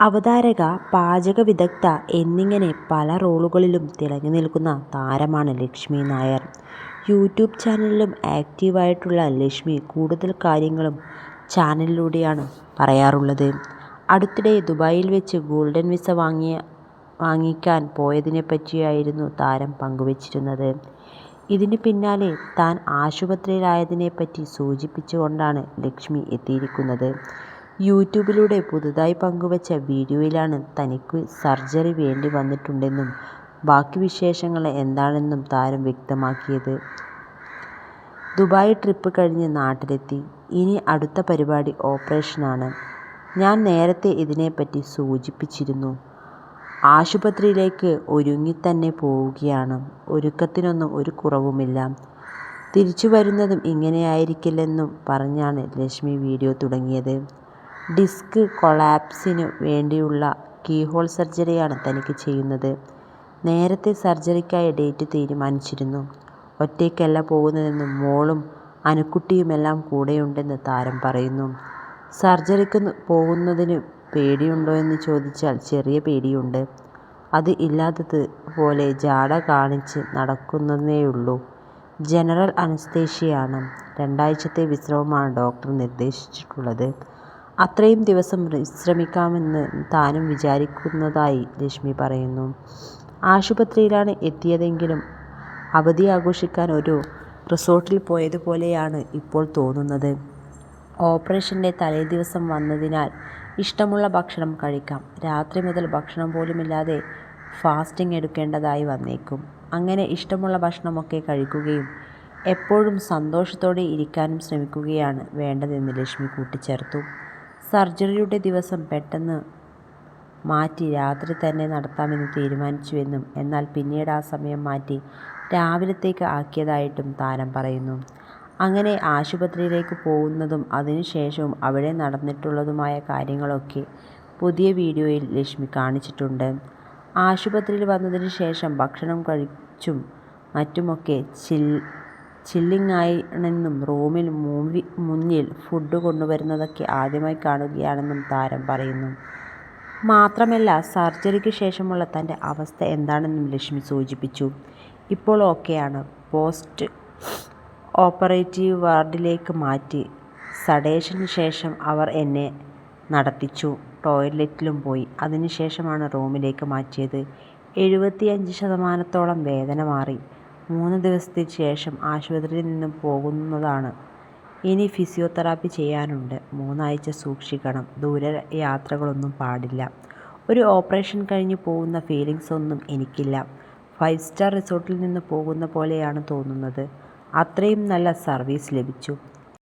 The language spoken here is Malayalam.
അവതാരക, പാചക വിദഗ്ധ എന്നിങ്ങനെ പല റോളുകളിലും തിളങ്ങി നിൽക്കുന്ന താരമാണ് ലക്ഷ്മി നായർ. യൂട്യൂബ് ചാനലിലും ആക്റ്റീവായിട്ടുള്ള ലക്ഷ്മി കൂടുതൽ കാര്യങ്ങളും ചാനലിലൂടെയാണ് പറയാറുള്ളത്. അടുത്തിടെ ദുബായിൽ വെച്ച് ഗോൾഡൻ വിസ വാങ്ങിയ വാങ്ങിക്കാൻ പോയതിനെ പറ്റിയായിരുന്നു താരം പങ്കുവച്ചിരുന്നത്. ഇതിന് പിന്നാലെ താൻ ആശുപത്രിയിലായതിനെപ്പറ്റി സൂചിപ്പിച്ചുകൊണ്ടാണ് ലക്ഷ്മി എത്തിയിരിക്കുന്നത്. യൂട്യൂബിലൂടെ പുതുതായി പങ്കുവച്ച വീഡിയോയിലാണ് തനിക്ക് സർജറി വേണ്ടി വന്നിട്ടുണ്ടെന്നും ബാക്കി വിശേഷങ്ങൾ എന്താണെന്നും താരം വ്യക്തമാക്കിയത്. ദുബായ് ട്രിപ്പ് കഴിഞ്ഞ് നാട്ടിലെത്തി. ഇനി അടുത്ത പരിപാടി ഓപ്പറേഷനാണ്. ഞാൻ നേരത്തെ ഇതിനെപ്പറ്റി സൂചിപ്പിച്ചിരുന്നു. ആശുപത്രിയിലേക്ക് ഒരുങ്ങിത്തന്നെ പോവുകയാണ്. ഒരുക്കത്തിനൊന്നും ഒരു കുറവുമില്ല. തിരിച്ചു വരുന്നതും ഇങ്ങനെയായിരിക്കില്ലെന്നും പറഞ്ഞാണ് ലക്ഷ്മി വീഡിയോ തുടങ്ങിയത്. ഡിസ്ക് കൊളാപ്സിനു വേണ്ടിയുള്ള കീഹോൾ സർജറിയാണ് തനിക്ക് ചെയ്യുന്നത്. നേരത്തെ സർജറിക്കായി ഡേറ്റ് തീരുമാനിച്ചിരുന്നു. ഒറ്റയ്ക്കല്ല പോകുന്നതെന്നും മോളും അനുക്കുട്ടിയുമെല്ലാം കൂടെയുണ്ടെന്ന് താരം പറയുന്നു. സർജറിക്ക് പോകുന്നതിന് പേടിയുണ്ടോ എന്ന് ചോദിച്ചാൽ ചെറിയ പേടിയുണ്ട്. അത് ഇല്ലാത്തത് പോലെ ജാട കാണിച്ച് നടക്കുന്നതേയുള്ളൂ. ജനറൽ അനസ്തേഷ്യയാണ്. രണ്ടാഴ്ചത്തെ വിശ്രമമാണ് ഡോക്ടർ നിർദ്ദേശിച്ചിട്ടുള്ളത്. അത്രയും ദിവസം വിശ്രമിക്കാമെന്ന് താനും വിചാരിക്കുന്നതായി ലക്ഷ്മി പറയുന്നു. ആശുപത്രിയിലാണ് എത്തിയതെങ്കിലും അവധി ആഘോഷിക്കാൻ ഒരു റിസോർട്ടിൽ പോയതുപോലെയാണ് ഇപ്പോൾ തോന്നുന്നത്. ഓപ്പറേഷന്റെ തലേദിവസം വന്നതിനാൽ ഇഷ്ടമുള്ള ഭക്ഷണം കഴിക്കാം. രാത്രി മുതൽ ഭക്ഷണം പോലുമില്ലാതെ ഫാസ്റ്റിംഗ് എടുക്കേണ്ടതായി വന്നേക്കും. അങ്ങനെ ഇഷ്ടമുള്ള ഭക്ഷണമൊക്കെ കഴിക്കുകയും എപ്പോഴും സന്തോഷത്തോടെ ഇരിക്കാനും ശ്രമിക്കുകയാണ് വേണ്ടതെന്ന് ലക്ഷ്മി കൂട്ടിച്ചേർത്തു. സർജറിയുടെ ദിവസം പെട്ടെന്ന് മാറ്റി രാത്രി തന്നെ നടത്താമെന്ന് തീരുമാനിച്ചുവെന്നും എന്നാൽ പിന്നീട് ആ സമയം മാറ്റി രാവിലത്തേക്ക് ആക്കിയതായിട്ടും താരം പറയുന്നു. അങ്ങനെ ആശുപത്രിയിലേക്ക് പോകുന്നതും അതിനുശേഷവും അവിടെ നടന്നിട്ടുള്ളതുമായ കാര്യങ്ങളൊക്കെ പുതിയ വീഡിയോയിൽ ലക്ഷ്മി കാണിച്ചിട്ടുണ്ട്. ആശുപത്രിയിൽ വന്നതിന് ശേഷം ഭക്ഷണം കഴിച്ചും മറ്റുമൊക്കെ ചില്ലിങ്ങാണെന്നും റൂമിന് മുന്നിൽ ഫുഡ് കൊണ്ടുവരുന്നതൊക്കെ ആദ്യമായി കാണുകയാണെന്നും താരം പറയുന്നു. മാത്രമല്ല സർജറിക്ക് ശേഷമുള്ള തന്റെ അവസ്ഥ എന്താണെന്നും ലക്ഷ്മി സൂചിപ്പിച്ചു. ഇപ്പോൾ ഓക്കെയാണ്. പോസ്റ്റ് ഓപ്പറേറ്റീവ് വാർഡിലേക്ക് മാറ്റി. സഡേഷന് ശേഷം അവർ എന്നെ നടത്തിച്ചു. ടോയ്ലറ്റിലും പോയി. അതിനു ശേഷമാണ് റൂമിലേക്ക് മാറ്റിയത്. എഴുപത്തിയഞ്ച് ശതമാനത്തോളം വേദന മാറി. മൂന്ന് ദിവസത്തിന് ശേഷം ആശുപത്രിയിൽ നിന്നും പോകുന്നതാണ്. ഇനി ഫിസിയോതെറാപ്പി ചെയ്യാനുണ്ട്. മൂന്നാഴ്ച സൂക്ഷിക്കണം. ദൂരയാത്രകളൊന്നും പാടില്ല. ഒരു ഓപ്പറേഷൻ കഴിഞ്ഞ് പോകുന്ന ഫീലിങ്സ് ഒന്നും എനിക്കില്ല. ഫൈവ് സ്റ്റാർ റിസോർട്ടിൽ നിന്ന് പോകുന്ന പോലെയാണ് തോന്നുന്നത്. അത്രയും നല്ല സർവീസ് ലഭിച്ചു.